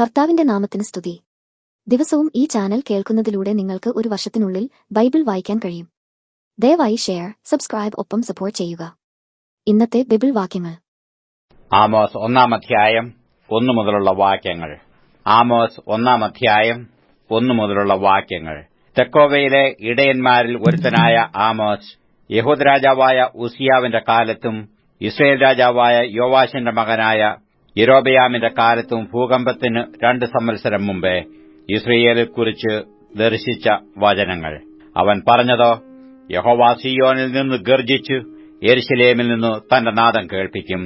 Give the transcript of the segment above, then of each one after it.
കർത്താവിന്റെ നാമത്തിന് സ്തുതി. ദിവസവും ഈ ചാനൽ കേൾക്കുന്നതിലൂടെ നിങ്ങൾക്ക് ഒരു വർഷത്തിനുള്ളിൽ ബൈബിൾ വായിക്കാൻ കഴിയും. ദയവായി ഷെയർ സബ്സ്ക്രൈബ് ഒപ്പം സപ്പോർട്ട് ചെയ്യുക. ഇന്നത്തെ ബൈബിൾ വാക്യങ്ങൾ. ആമോസ് ഒന്നാം അധ്യായം ഒന്നു മുതലുള്ള വാക്യങ്ങൾ. ആമോസ് ഒന്നാം അധ്യായം ഒന്നു മുതലുള്ള വാക്യങ്ങൾ. തെക്കോവയിലെ ഇടയന്മാരിൽ ഒരുത്തനായ ആമോസ് യഹൂദ് രാജാവായ ഉസിയാവിന്റെ കാലത്തും ഇസ്രയേൽ രാജാവായ യോവാശന്റെ മകനായ യെരോബയാമിന്റെ കാലത്തും ഭൂകമ്പത്തിന് രണ്ട് സംവത്സരം മുമ്പേ ഇസ്രയേലെക്കുറിച്ച് ദർശിച്ച വചനങ്ങൾ. അവൻ പറഞ്ഞതോ യഹോവ സിയോനിൽ നിന്ന് ഗർജിച്ച് എരിശിലേമിൽ നിന്ന് തന്റെ നാദം കേൾപ്പിക്കും.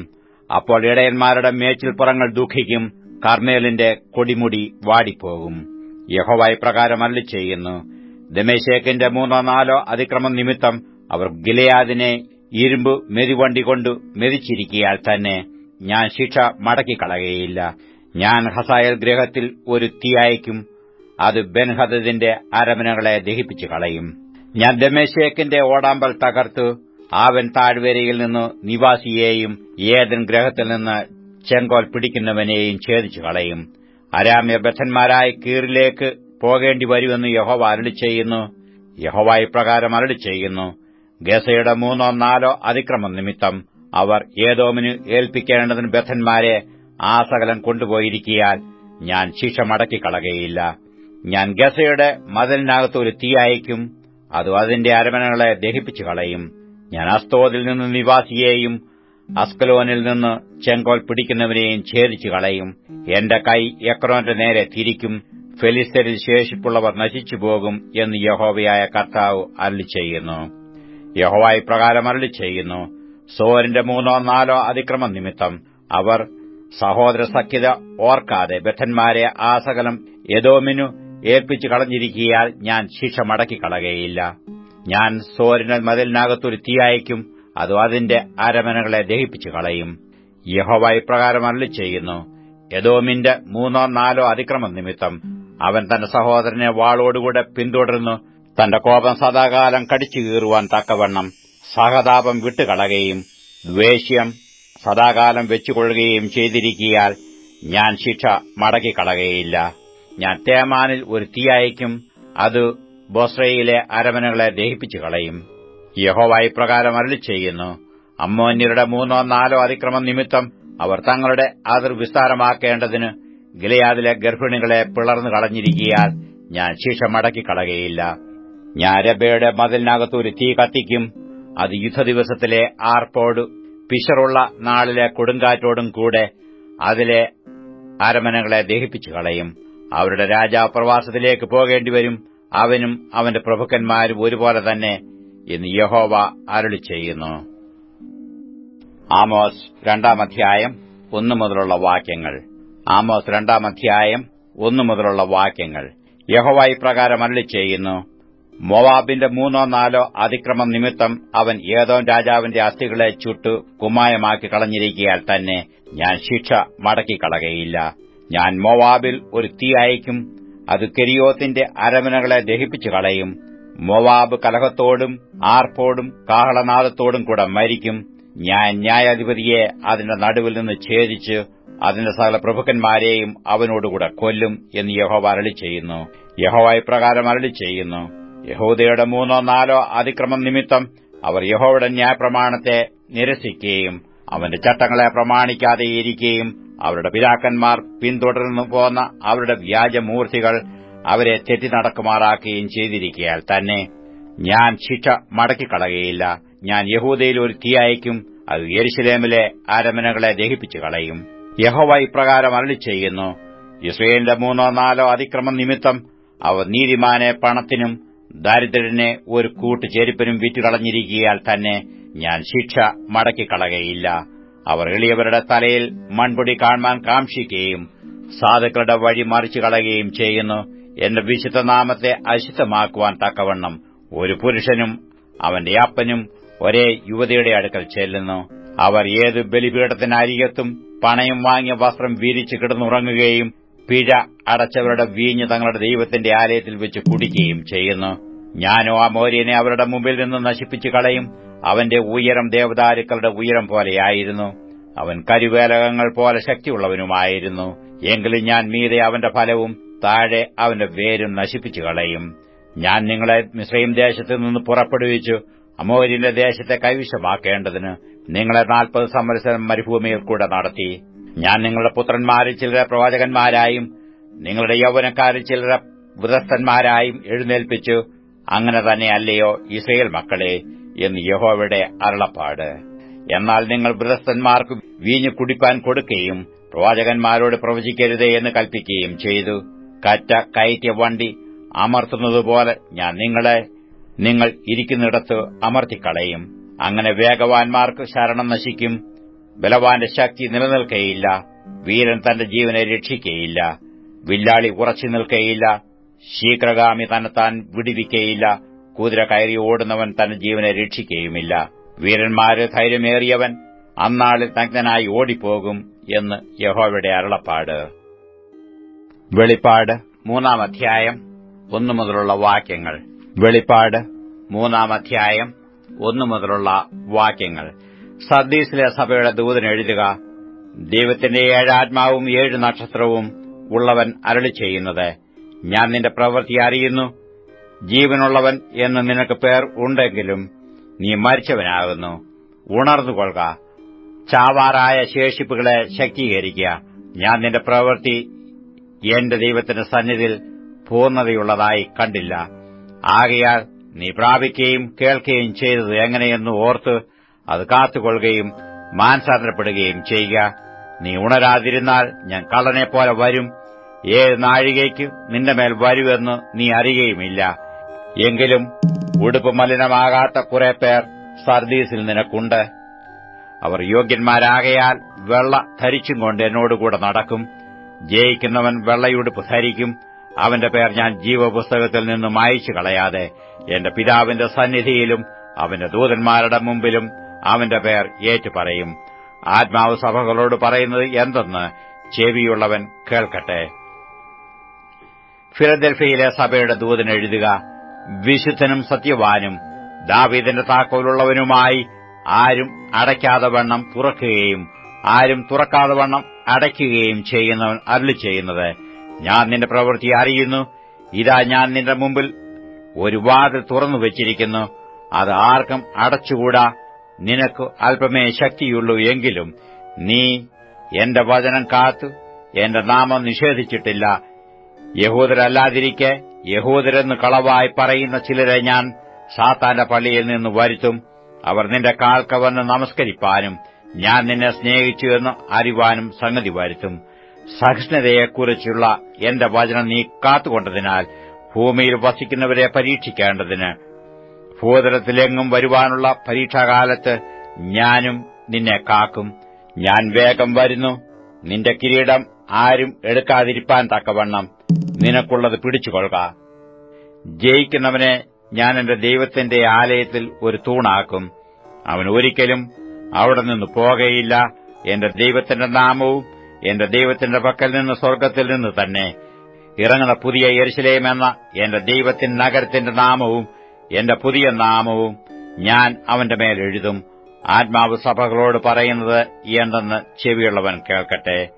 അപ്പോൾ ഇടയന്മാരുടെ മേച്ചിൽപ്പുറങ്ങൾ ദുഃഖിക്കും. കർമ്മേലിന്റെ കൊടിമുടി വാടിപ്പോകും. യഹോവ ഇപ്രകാരം ചെയ്യുന്നു ദമേശേക്കിന്റെ മൂന്നോ നാലോ അതിക്രമം നിമിത്തം അവർ ഗിലയാദിനെ ഇരുമ്പ് മെതിവണ്ടി കൊണ്ട് മെതിച്ചിരിക്കിയാൽ തന്നെ ഞാൻ ശിക്ഷ മടക്കിക്കളയുകയില്ല. ഞാൻ ഹസായൽ ഗ്രഹത്തിൽ ഒരു തീ അയക്കും അത് ബെൻഹദദിന്റെ അരമനകളെ ദഹിപ്പിച്ചു കളയും. ഞാൻ ദമേശേക്കിന്റെ ഓടാമ്പൽ തകർത്തു. ആവൻ താഴ്വരയിൽ നിന്ന് നിവാസിയെയും ഏതൻ ഗ്രഹത്തിൽ നിന്ന് ചെങ്കോൽ പിടിക്കുന്നവനെയും ഛേദിച്ചു കളയും. അരാമ്യ ബദ്ധന്മാരായ കീറിലേക്ക് പോകേണ്ടി വരുമെന്ന് യഹോവ അരളി ചെയ്യുന്നു. യഹോവ ഇപ്രകാരം അരളി ചെയ്യുന്നു. ഗസയുടെ മൂന്നോ നാലോ അതിക്രമം നിമിത്തം അവർ ഏതോമിന് ഏൽപ്പിക്കേണ്ടതിന് ബദ്ധന്മാരെ ആ സകലം കൊണ്ടുപോയിരിക്കിയാൽ ഞാൻ ശിക്ഷ മടക്കിക്കളകയില്ല. ഞാൻ ഗസയുടെ മതിലിനകത്ത് ഒരു തീ അയക്കും അത് അതിന്റെ അരമനകളെ ദഹിപ്പിച്ചു കളയും ഞാൻ അസ്തോദിൽ നിന്ന് നിവാസിയെയും അസ്കലോനിൽ നിന്ന് ചെങ്കോൽ പിടിക്കുന്നവനെയും ഛേദിച്ചു കളയും എന്റെ കൈ എക്രോന്റെ നേരെ തിരിക്കും ഫെലിസ്തരിൽ ശേഷിപ്പുള്ളവർ നശിച്ചുപോകും എന്ന് യഹോവയായ കർത്താവ് അരളി ചെയ്യുന്നു യഹോവ പ്രകാരം അരളി ചെയ്യുന്നു സോരിന്റെ മൂന്നോ നാലോ അതിക്രമം നിമിത്തം അവർ സഹോദര സഖ്യത ഓർക്കാതെ ബദ്ധന്മാരെ ആ സകലം യദോമിനു ഏൽപ്പിച്ചു കളഞ്ഞിരിക്കിയാൽ ഞാൻ ശിക്ഷ മടക്കിക്കളകയില്ല. ഞാൻ സോരിനൽ മതിലിനകത്തൊരു തീ അയക്കും അത് അതിന്റെ അരമനകളെ ദഹിപ്പിച്ചു കളയും. യഹോവ ഇപ്രകാരം ചെയ്യുന്നു യദോമിന്റെ മൂന്നോ നാലോ അതിക്രമം നിമിത്തം അവൻ തന്റെ സഹോദരനെ വാളോടുകൂടെ പിന്തുടർന്നു തന്റെ കോപം സദാകാലം കടിച്ചു കീറുവാൻ തക്കവണ്ണം സഹതാപം വിട്ടുകളയുകയും ദ്വേഷ്യം സദാകാലം വെച്ചുകൊള്ളുകയും ചെയ്തിരിക്കിയാൽ ഞാൻ ശിക്ഷ മടക്കിക്കളകയില്ല ഞാൻ തേമാനിൽ ഒരു തീ അയക്കും അത് ബോസ്രയിലെ അരമനകളെ ദഹിപ്പിച്ചു കളയും യഹോവ ഇപ്രകാരം അരളി ചെയ്യുന്നു അമ്മോന്യരുടെ മൂന്നോ നാലോ അതിക്രമം നിമിത്തം അവർ തങ്ങളുടെ അതിർ വിസ്താരമാക്കേണ്ടതിന് ഗിലയാദിലെ ഗർഭിണികളെ പിളർന്നു കളഞ്ഞിരിക്കിയാൽ ഞാൻ ശിക്ഷ മടക്കിക്കളകയില്ല ഞാൻ രബയുടെ മതിലിനകത്ത് ഒരു തീ കത്തിക്കും അത് യുദ്ധദിവസത്തിലെ ആർപ്പോട് പിശറുള്ള നാളിലെ കൊടുങ്കാറ്റോടും കൂടെ അതിലെ അരമനകളെ ദഹിപ്പിച്ചു കളയും. അവരുടെ രാജാവ് പ്രവാസത്തിലേക്ക് പോകേണ്ടിവരും അവനും അവന്റെ പ്രഭുക്കന്മാരും ഒരുപോലെ തന്നെ എന്ന് യഹോവ അരുളി ചെയ്യുന്നു. ആമോസ് രണ്ടാം അധ്യായം ഒന്നു മുതലുള്ള വാക്യങ്ങൾ. ആമോസ് രണ്ടാം അധ്യായം ഒന്നു മുതലുള്ള വാക്യങ്ങൾ. യഹോവ ഇപ്രകാരം അരുളി ചെയ്യുന്നു. മോവാബിന്റെ മൂന്നോ നാലോ അതിക്രമം നിമിത്തം അവൻ ഏതോ രാജാവിന്റെ അസ്ഥികളെ ചുട്ടു കുമ്മായമാക്കി കളഞ്ഞിരിക്കിയാൽ തന്നെ ഞാൻ ശിക്ഷ മടക്കിക്കളകയില്ല. ഞാൻ മോവാബിൽ ഒരു തീ അയക്കും അത് കെരിയോത്തിന്റെ അരമനകളെ ദഹിപ്പിച്ചു കളയും. മൊവാബ് കലഹത്തോടും ആർപ്പോടും കാഹളനാദത്തോടും കൂടെ മരിക്കും. ഞാൻ ന്യായാധിപതിയെ അതിന്റെ നടുവിൽ നിന്ന് ഛേദിച്ച് അതിന്റെ സകല പ്രഭുക്കന്മാരെയും അവനോടുകൂടെ കൊല്ലും എന്ന് യഹോവ അരളി ചെയ്യുന്നു യഹോവ ഇപ്രകാരം അരളി ചെയ്യുന്നു യഹൂദയുടെ മൂന്നോ നാലോ അതിക്രമം നിമിത്തം അവർ യഹോവയുടെ ന്യായപ്രമാണത്തെ നിരസിക്കുകയും അവന്റെ ചട്ടങ്ങളെ പ്രമാണിക്കാതെ ഇരിക്കുകയും അവരുടെ പിതാക്കന്മാർ പിന്തുടർന്നു പോന്ന അവരുടെ വ്യാജമൂർത്തികൾ അവരെ തെറ്റി നടക്കുമാറാക്കുകയും ചെയ്തിരിക്കയാൽ തന്നെ ഞാൻ ശിക്ഷ മടക്കിക്കളകയില്ല ഞാൻ യഹൂദയിൽ ഒരു തീ അയക്കും അത് യെരുശലേമിലെ അരമനകളെ ദഹിപ്പിച്ചു കളയും. യഹോവ ഇപ്രകാരം അരളി ചെയ്യുന്നു ഇസ്രയേലിന്റെ മൂന്നോ നാലോ അതിക്രമം നിമിത്തം അവർ നീതിമാനെ പണത്തിനും ദരിദ്രനെ ഒരു കൂട്ട് ചെരുപ്പിനും വിറ്റുകളഞ്ഞിരിക്കിയാൽ തന്നെ ഞാൻ ശിക്ഷ മടക്കിക്കളകയില്ല അവർ എളിയവരുടെ തലയിൽ മൺപൊടി കാണുവാൻ കാക്ഷിക്കുകയും സാധുക്കളുടെ വഴി മറിച്ചു കളയുകയും ചെയ്യുന്നു. എന്റെ വിശുദ്ധ നാമത്തെ അശുദ്ധമാക്കുവാൻ തക്കവണ്ണം ഒരു പുരുഷനും അവന്റെ അപ്പനും ഒരേ യുവതിയുടെ അടുക്കൽ ചെല്ലുന്നു. അവർ ഏത് ബലിപീഠത്തിനരികത്തും പണയം വാങ്ങിയ വസ്ത്രം വീരിച്ചു കിടന്നുറങ്ങുകയും പിഴ അടച്ചവരുടെ വീഞ്ഞ് തങ്ങളുടെ ദൈവത്തിന്റെ ആലയത്തിൽ വെച്ച് കുടിക്കുകയും ചെയ്യുന്നു. ഞാനോ ആ മോര്യനെ അവരുടെ മുമ്പിൽ നിന്ന് നശിപ്പിച്ചു കളയും. അവന്റെ ഉയരം ദേവദാരുക്കളുടെ ഉയരം പോലെയായിരുന്നു. അവൻ കരുവേലകങ്ങൾ പോലെ ശക്തിയുള്ളവനുമായിരുന്നു. എങ്കിലും ഞാൻ മീതെ അവന്റെ ഫലവും താഴെ അവന്റെ വേരും നശിപ്പിച്ചു കളയും. ഞാൻ നിങ്ങളെ മിശ്രയും ദേശത്തു നിന്ന് പുറപ്പെടുവിച്ചു. അമോരിന്റെ ദേശത്തെ കൈവശമാക്കേണ്ടതിന് നിങ്ങളെ നാൽപ്പത് സംവത്സരം മരുഭൂമിയിൽ കൂടെ നടത്തി. ഞാൻ നിങ്ങളുടെ പുത്രന്മാരിൽ ചിലരെ പ്രവാചകന്മാരായും നിങ്ങളുടെ യൗവനക്കാരിൽ ചിലരെ വൃതസ്ഥന്മാരായും എഴുന്നേൽപ്പിച്ചു. അങ്ങനെ തന്നെ അല്ലയോ ഇസ്രയേൽ മക്കളെ എന്ന് യഹോവയുടെ അരുളപ്പാട്. എന്നാൽ നിങ്ങൾ വൃതസ്ഥന്മാർക്ക് വീഞ്ഞു കുടിപ്പാൻ കൊടുക്കുകയും പ്രവാചകന്മാരോട് പ്രവചിക്കരുതേ എന്ന് കൽപ്പിക്കുകയും ചെയ്തു. കറ്റ കയറ്റിയ വണ്ടി അമർത്തുന്നതുപോലെ ഞാൻ നിങ്ങളെ നിങ്ങൾ ഇരിക്കുന്നിടത്ത് അമർത്തിക്കളയും. അങ്ങനെ വേഗവാന്മാർക്ക് ശരണം നശിക്കും. ബലവാന്റെ ശക്തി നിലനിൽക്കയില്ല. വീരൻ തന്റെ ജീവനെ രക്ഷിക്കയില്ല. വില്ലാളി ഉറച്ചു നിൽക്കയില്ല. ശീഘ്രഗാമി തന്നെത്താൻ വിടിവിക്കയില്ല. കുതിര കയറി ഓടുന്നവൻ തന്റെ ജീവനെ രക്ഷിക്കുകയുമില്ല വീരന്മാരെ ധൈര്യമേറിയവൻ അന്നാളിൽ നഗ്നനായി ഓടിപ്പോകും എന്ന് യഹോവയുടെ അരുളപ്പാട്. വെളിപ്പാട് മൂന്നാം അധ്യായം ഒന്നു മുതലുള്ള വാക്യങ്ങൾ. വെളിപ്പാട് മൂന്നാം അധ്യായം ഒന്നു മുതലുള്ള വാക്യങ്ങൾ. സദ്ദീസിലെ സഭയുടെ ദൂതൻ എഴുതുക ദൈവത്തിന്റെ ഏഴാത്മാവും ഏഴ് നക്ഷത്രവും ഉള്ളവൻ അരളി ചെയ്യുന്നത്. ഞാൻ നിന്റെ പ്രവൃത്തി അറിയുന്നു. ജീവനുള്ളവൻ എന്ന് നിനക്ക് പേർ ഉണ്ടെങ്കിലും നീ മരിച്ചവനാകുന്നു. ഉണർന്നുകൊള്ളുക. ചാവാറായ ശേഷിപ്പുകളെ ശക്തീകരിക്കുക. ഞാൻ നിന്റെ പ്രവൃത്തി എന്റെ ദൈവത്തിന്റെ സന്നിധിയിൽ പൂർണതയുള്ളതായി കണ്ടില്ല. ആകയാൽ നീ പ്രാപിക്കുകയും കേൾക്കുകയും ചെയ്തത് എങ്ങനെയെന്ന് ഓർത്ത് അത് കാത്തുകൊള്ളുകയും മാനസാന്തരപ്പെടുകയും ചെയ്യുക. നീ ഉണരാതിരുന്നാൽ ഞാൻ കള്ളനെപ്പോലെ വരും. ഏത് നാഴികയ്ക്ക് നിന്റെ മേൽ വരുമെന്ന് നീ അറിയുകയുമില്ല. എങ്കിലും ഉടുപ്പ് മലിനമാകാത്ത കുറെ പേർ സർദീസിൽ നിനക്കുണ്ട്. അവർ യോഗ്യന്മാരാകയാൽ വെള്ള ധരിച്ചും കൊണ്ട് എന്നോടുകൂടെ നടക്കും. ജയിക്കുന്നവൻ വെള്ളയുടുപ്പ് ധരിക്കും. അവന്റെ പേർ ഞാൻ ജീവപുസ്തകത്തിൽ നിന്നും അയച്ചു കളയാതെ എന്റെ പിതാവിന്റെ സന്നിധിയിലും അവന്റെ ദൂതന്മാരുടെ മുമ്പിലും അവന്റെ പേർ ഏറ്റുപറയും. ആത്മാവ് സഭകളോട് പറയുന്നത് എന്തെന്ന് ചെവിയുള്ളവൻ കേൾക്കട്ടെ. ഫിലദൽഫിയിലെ സഭയുടെ ദൂതൻ എഴുതുക വിശുദ്ധനും സത്യവാനും ദാവീദിന്റെ താക്കോലുള്ളവനുമായി ആരും അടയ്ക്കാതെ വണ്ണം തുറക്കുകയും ആരും തുറക്കാതെ വണ്ണം അടയ്ക്കുകയും ചെയ്യുന്നവൻ അരുളി ചെയ്യുന്നത്. ഞാൻ നിന്റെ പ്രവൃത്തി അറിയുന്നു. ഇതാ ഞാൻ നിന്റെ മുമ്പിൽ ഒരു വാതിൽ തുറന്നു വച്ചിരിക്കുന്നു അത് ആർക്കും അടച്ചുകൂടാ. നിനക്ക് അല്പമേ ശക്തിയുള്ളൂ എങ്കിലും നീ എന്റെ വചനം കാത്തു എന്റെ നാമം നിഷേധിച്ചിട്ടില്ല. യഹൂദരല്ലാതിരിക്കെ യഹൂദരെന്ന് കളവായി പറയുന്ന ചിലരെ ഞാൻ സാത്താന്റെ പള്ളിയിൽ നിന്ന് വരുത്തും. അവർ നിന്റെ കാൽക്ക വന്ന് നമസ്കരിപ്പാനും ഞാൻ നിന്നെ സ്നേഹിച്ചു എന്ന് അറിവാനും സംഗതി വരുത്തും. സഹിഷ്ണുതയെക്കുറിച്ചുള്ള എന്റെ വചനം നീ കാത്തുകൊണ്ടതിനാൽ ഭൂമിയിൽ വസിക്കുന്നവരെ പരീക്ഷിക്കേണ്ടതിന് ഭൂതലത്തിലെങ്ങും വരുവാനുള്ള പരീക്ഷാകാലത്ത് ഞാനും നിന്നെ കാക്കും. ഞാൻ വേഗം വരുന്നു. നിന്റെ കിരീടം ആരും എടുക്കാതിരിപ്പാൻ തക്കവണ്ണം നിനക്കുള്ളത് പിടിച്ചുകൊള്ളുക. ജയിക്കുന്നവനെ ഞാൻ എന്റെ ദൈവത്തിന്റെ ആലയത്തിൽ ഒരു തൂണാക്കും. അവൻ ഒരിക്കലും അവിടെ നിന്ന് പോകയില്ല. എന്റെ ദൈവത്തിന്റെ നാമവും എന്റെ ദൈവത്തിന്റെ പക്കൽ നിന്ന് സ്വർഗത്തിൽ നിന്ന് തന്നെ. ഇറങ്ങുന്ന പുതിയ എരിശിലേമെന്ന എന്റെ ദൈവത്തിന്റെ നഗരത്തിന്റെ നാമവും എന്റെ പുതിയ നാമവും ഞാൻ അവന്റെ മേൽ എഴുതും. ആത്മാവ് സഭകളോട് പറയുന്നത് എന്തെന്ന് ചെവിയുള്ളവൻ കേൾക്കട്ടെ.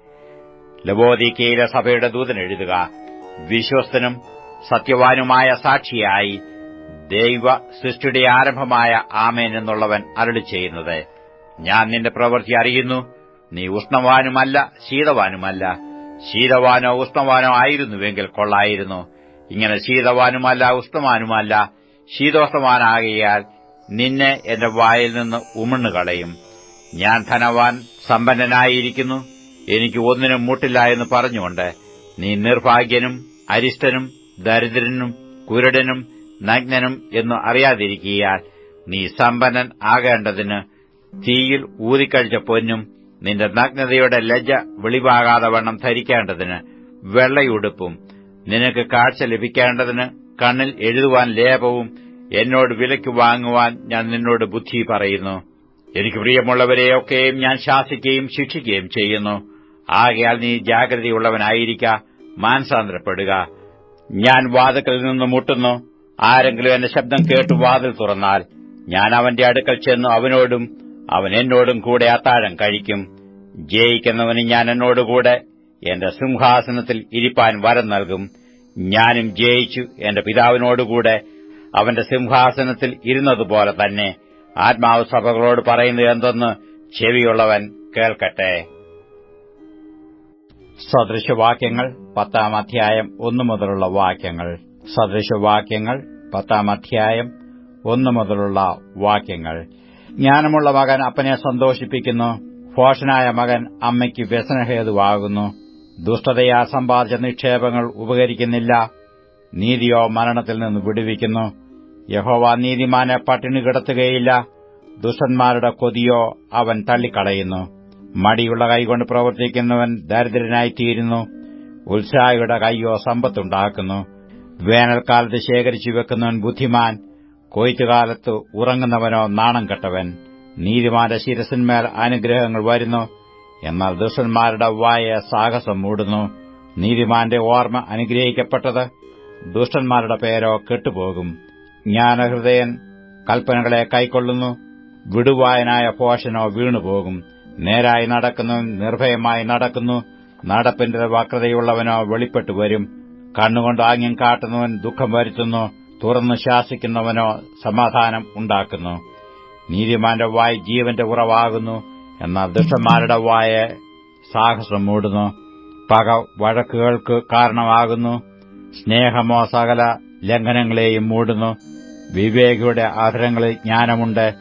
ലബോദിക്കയിലെ സഭയുടെ ദൂതൻ എഴുതുക വിശ്വസ്തനും സത്യവാനുമായ സാക്ഷിയായി ദൈവ സൃഷ്ടിയുടെ ആരംഭമായ ആമേൻ എന്നുള്ളവൻ അരളി ചെയ്യുന്നത്. ഞാൻ നിന്റെ പ്രവൃത്തി അറിയുന്നു. നീ ഉഷ്ണവാനുമല്ല ശീതവാനുമല്ല. ശീതവാനോ ഉഷ്ണവാനോ ആയിരുന്നുവെങ്കിൽ കൊള്ളായിരുന്നു. ഇങ്ങനെ ശീതവാനുമല്ല ഉഷ്ണവാനുമല്ല ശീതോഷ്ണവാനാകിയാൽ നിന്നെ എന്റെ വായിൽ നിന്ന് ഉമിണ്ണുകളയും. ഞാൻ ധനവാൻ സമ്പന്നനായിരിക്കുന്നു. എനിക്ക് ഒന്നിനും മുട്ടില്ല എന്ന് പറഞ്ഞുകൊണ്ട് നീ നിർഭാഗ്യനും അരിഷ്ടനും ദരിദ്രനും കുരുടനും നഗ്നനും എന്ന് അറിയാതിരിക്കിയാൽ നീ സമ്പന്നൻ ആകേണ്ടതിന് തീയിൽ ഊതിക്കഴിച്ച പൊന്നും നിന്റെ നഗ്നതയുടെ ലജ്ജ വെളിവാകാതെ വണ്ണം ധരിക്കേണ്ടതിന് വെള്ളയുടുപ്പും നിനക്ക് കാഴ്ച ലഭിക്കേണ്ടതിന് കണ്ണിൽ എഴുതുവാൻ ലേപവും എന്നോട് വിലയ്ക്ക് വാങ്ങുവാൻ ഞാൻ നിന്നോട് ബുദ്ധി പറയുന്നു. എനിക്ക് പ്രിയമുള്ളവരെയൊക്കെയും ഞാൻ ശാസിക്കുകയും ശിക്ഷിക്കുകയും ചെയ്യുന്നു. ആകയാൽ നീ ജാഗ്രതയുള്ളവനായിരിക്ക മാനസാന്തരപ്പെടുക. ഞാൻ വാതുക്കളിൽ നിന്ന് മുട്ടുന്നു. ആരെങ്കിലും എന്റെ ശബ്ദം കേട്ട് വാതിൽ തുറന്നാൽ ഞാൻ അവന്റെ അടുക്കൽ ചെന്നു അവനോടും അവൻ എന്നോടും കൂടെ അത്താഴം കഴിക്കും. ജയിക്കുന്നവന് ഞാൻ എന്നോടുകൂടെ എന്റെ സിംഹാസനത്തിൽ ഇരിപ്പാൻ വരം നൽകും. ഞാനും ജയിച്ചു എന്റെ പിതാവിനോടുകൂടെ അവന്റെ സിംഹാസനത്തിൽ ഇരുന്നതുപോലെ തന്നെ ആത്മാവ് സഭകളോട് പറയുന്നത് എന്തെന്ന് ചെവിയുള്ളവൻ കേൾക്കട്ടെ. സദൃശവാക്യങ്ങൾ പത്താം അധ്യായം ഒന്നു മുതലുള്ള വാക്യങ്ങൾ. സദൃശവാക്യങ്ങൾ പത്താം അധ്യായം ഒന്നു മുതലുള്ള വാക്യങ്ങൾ. ജ്ഞാനമുള്ള മകൻ അപ്പനെ സന്തോഷിപ്പിക്കുന്നു. ഭോഷനായ മകൻ അമ്മയ്ക്ക് വ്യസനഹേതുവാകുന്നു. ദുഷ്ടതയാ സമ്പാദിച്ച നിക്ഷേപങ്ങൾ ഉപകരിക്കുന്നില്ല. നീതിയോ മരണത്തിൽ നിന്ന് വിടുവിക്കുന്നു. യഹോവ നീതിമാനെ പട്ടിണി കിടത്തുകയില്ല. ദുഷ്ടന്മാരുടെ കൊതിയോ അവൻ തള്ളിക്കളയുന്നു. മടിയുള്ള കൈകൊണ്ട് പ്രവർത്തിക്കുന്നവൻ ദരിദ്രനായിത്തീരുന്നു. ഉത്സാഹിയുടെ കൈയോ സമ്പത്തുണ്ടാക്കുന്നു. വേനൽക്കാലത്ത് ശേഖരിച്ചു വെക്കുന്നവൻ ബുദ്ധിമാൻ. കൊയ്ത്തുകാലത്ത് ഉറങ്ങുന്നവനോ നാണം കെട്ടവൻ. നീതിമാന്റെ ശിരസിന്മേൽ അനുഗ്രഹങ്ങൾ വരുന്നു. എന്നാൽ ദുഷ്ടന്മാരുടെ വായ സാഹസം മൂടുന്നു. നീതിമാന്റെ ഓർമ്മ അനുഗ്രഹിക്കപ്പെട്ടത് ദുഷ്ടന്മാരുടെ പേരോ കെട്ടുപോകും. ജ്ഞാനഹൃദയൻ കൽപ്പനകളെ കൈക്കൊള്ളുന്നു. വിടുവായനായ പോഷനോ വീണുപോകും. നേരായി നടക്കുന്നു നിർഭയമായി നടക്കുന്നു. നടപ്പിന്റെ വക്രതയുള്ളവനോ വെളിപ്പെട്ടു വരും. കണ്ണുകൊണ്ട് ആംഗ്യം കാട്ടുന്നവൻ ദുഃഖം വരുത്തുന്നു. തുറന്നു ശാസിക്കുന്നവനോ സമാധാനം ഉണ്ടാക്കുന്നു. നീതിമാന്റെ വായ് ജീവന്റെ ഉറവാകുന്നു. എന്നാൽ ദുഷ്ടന്മാരുടെ വായ സാഹസം മൂടുന്നു. പക വഴക്കുകൾക്ക് കാരണമാകുന്നു. സ്നേഹമോ സകല ലംഘനങ്ങളെയും മൂടുന്നു. വിവേകിയുടെ ആധാരങ്ങളിൽ ജ്ഞാനമുണ്ട്.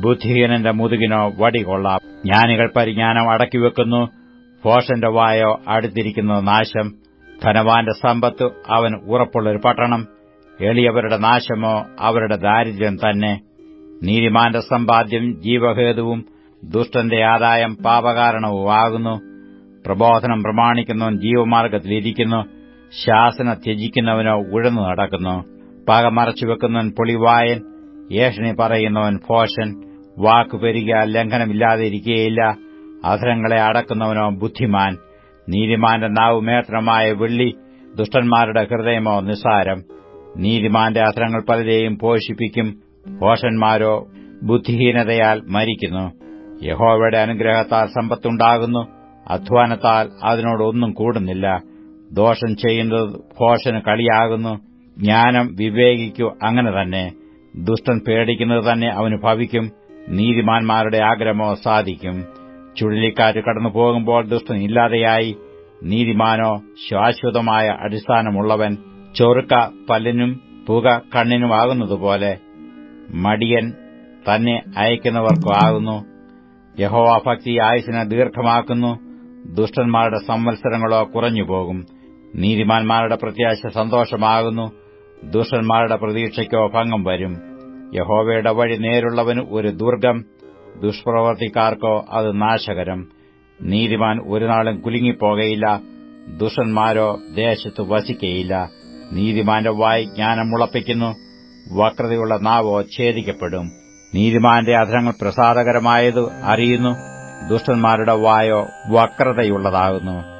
ബുദ്ധിഹീനന്റെ മുതുകിനോ വടി കൊള്ളാം. ജ്ഞാനികൾ പരിജ്ഞാനം അടക്കിവെക്കുന്നു ഭോഷന്റെ വായോ അടുത്തിരിക്കുന്നത് നാശം. ധനവാന്റെ സമ്പത്ത് അവൻ ഉറപ്പുള്ളൊരു പട്ടണം. എളിയവരുടെ നാശമോ അവരുടെ ദാരിദ്ര്യം തന്നെ. നീതിമാന്റെ സമ്പാദ്യം ജീവഹേതുവും ദുഷ്ടന്റെ ആദായം പാപകാരണവുമാകുന്നു. പ്രബോധനം പ്രമാണിക്കുന്നവൻ ജീവമാർഗത്തിലിരിക്കുന്നു ശാസന ത്യജിക്കുന്നവനോ ഉഴന്നു നടക്കുന്നു. പക മറച്ചുവെക്കുന്നവൻ പൊളിവായൻ ഏഷണി പറയുന്നവൻ ഭോഷൻ വാക്കു പെരുക ലംഘനമില്ലാതിരിക്കുകയില്ല അധരങ്ങളെ അടക്കുന്നവനോ ബുദ്ധിമാൻ നീതിമാന്റെ നാവ് മേത്രമായ വെള്ളി ദുഷ്ടന്മാരുടെ ഹൃദയമോ നിസാരം. നീതിമാന്റെ അധരങ്ങൾ പലരെയും പോഷിപ്പിക്കും ഭോഷന്മാരോ ബുദ്ധിഹീനതയാൽ മരിക്കുന്നു. യഹോവയുടെ അനുഗ്രഹത്താൽ സമ്പത്തുണ്ടാകുന്നു. അധ്വാനത്താൽ അതിനോടൊന്നും കൂടുന്നില്ല. ദോഷം ചെയ്യുന്നത് ഭോഷന് കളിയാകുന്നു. ജ്ഞാനം വിവേകിക്കു അങ്ങനെ തന്നെ. ദുഷ്ടൻ പേടിക്കുന്നത് തന്നെ അവന് ഭവിക്കും. നീതിമാന്മാരുടെ ആഗ്രഹമോ സാധിക്കും. ചുഴലിക്കാറ്റ് കടന്നു പോകുമ്പോൾ ദുഷ്ടൻ ഇല്ലാതെയായി. നീതിമാനോ ശാശ്വതമായ അടിസ്ഥാനമുള്ളവൻ ചൊറുക്ക പല്ലിനും പുക കണ്ണിനുമാകുന്നതുപോലെ. മടിയൻ തന്നെ അയക്കുന്നവർക്കും ആകുന്നു. യഹോവാഭക്തി ആയുസിനെ ദീർഘമാക്കുന്നു. ദുഷ്ടന്മാരുടെ സംവത്സരങ്ങളോ കുറഞ്ഞുപോകും. നീതിമാന്മാരുടെ പ്രത്യാശ സന്തോഷമാകുന്നു. ദുഷ്ടന്മാരുടെ പ്രതീക്ഷയ്ക്കോ ഭംഗം വരും. യഹോവയുടെ വഴി നേരുള്ളവന് ഒരു ദുർഗം ദുഷ്പ്രവർത്തിക്കാർക്കോ അത് നാശകരം. നീതിമാൻ ഒരു നാളും കുലുങ്ങിപ്പോകയില്ല. ദുഷ്ടന്മാരോ ദേശത്ത് വസിക്കയില്ല. നീതിമാന്റെ വായി ജ്ഞാനം മുളപ്പിക്കുന്നു. വക്രതയുള്ള നാവോ ഛേദിക്കപ്പെടും. നീതിമാന്റെ അധരങ്ങൾ പ്രസാദകരമായത് അറിയുന്നു. ദുഷ്ടന്മാരുടെ വായോ വക്രതയുള്ളതാകുന്നു.